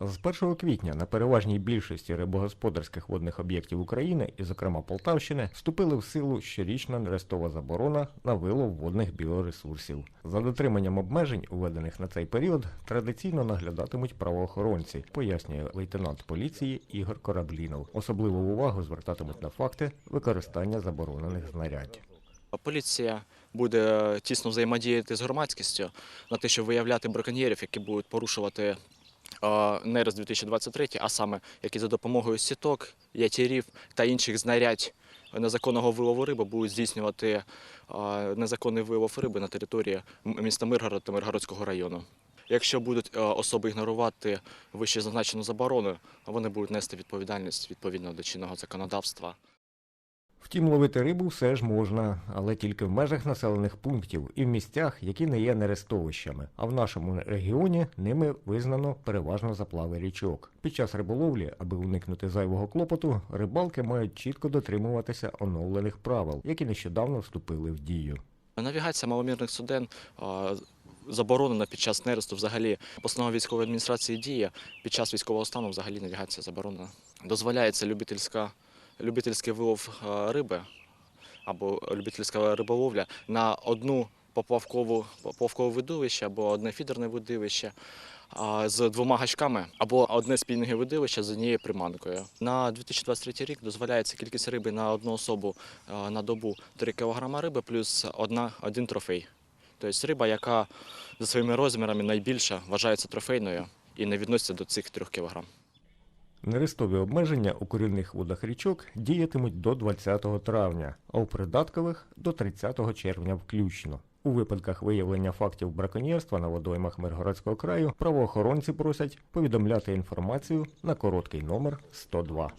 З 1 квітня на переважній більшості рибогосподарських водних об'єктів України, і зокрема Полтавщини, вступили в силу щорічна нерестова заборона на вилов водних біоресурсів. За дотриманням обмежень, введених на цей період, традиційно наглядатимуть правоохоронці, пояснює лейтенант поліції Ігор Кораблінов. Особливу увагу звертатимуть на факти використання заборонених знарядь. Поліція буде тісно взаємодіяти з громадськістю на те, щоб виявляти браконьєрів, які будуть порушувати е, нерест 2023, а саме які за допомогою сіток, ятірів та інших знарядь незаконного вилову риби будуть здійснювати незаконний вилов риби на території міста Миргород та Миргородського району. Якщо будуть особи ігнорувати вище зазначену заборону, вони будуть нести відповідальність відповідно до чинного законодавства. Втім, ловити рибу все ж можна, але тільки в межах населених пунктів і в місцях, які не є нерестовищами. А в нашому регіоні ними визнано переважно заплави річок. Під час риболовлі, аби уникнути зайвого клопоту, рибалки мають чітко дотримуватися оновлених правил, які нещодавно вступили в дію. Навігація маломірних суден заборонена під час нересту. Взагалі постанова військової адміністрації діє. Під час військового стану взагалі навігація заборонена. Дозволяється любительська, любительський вилов е, риби або любительська риболовля на одну поплавкову, поплавкове видовище або одне фідерне видовище з двома гачками або одне спільне видовище з однією приманкою. На 2023 рік дозволяється кількість риби на одну особу е, на добу 3 кг риби плюс одна, один трофей. Тобто риба, яка за своїми розмірами найбільша, вважається трофейною і не відноситься до цих 3 кг. Нерестові обмеження у корінних водах річок діятимуть до 20 травня, а у придаткових до 30 червня включно. У випадках виявлення фактів браконьєрства на водоймах Миргородського краю правоохоронці просять повідомляти інформацію на короткий номер 102.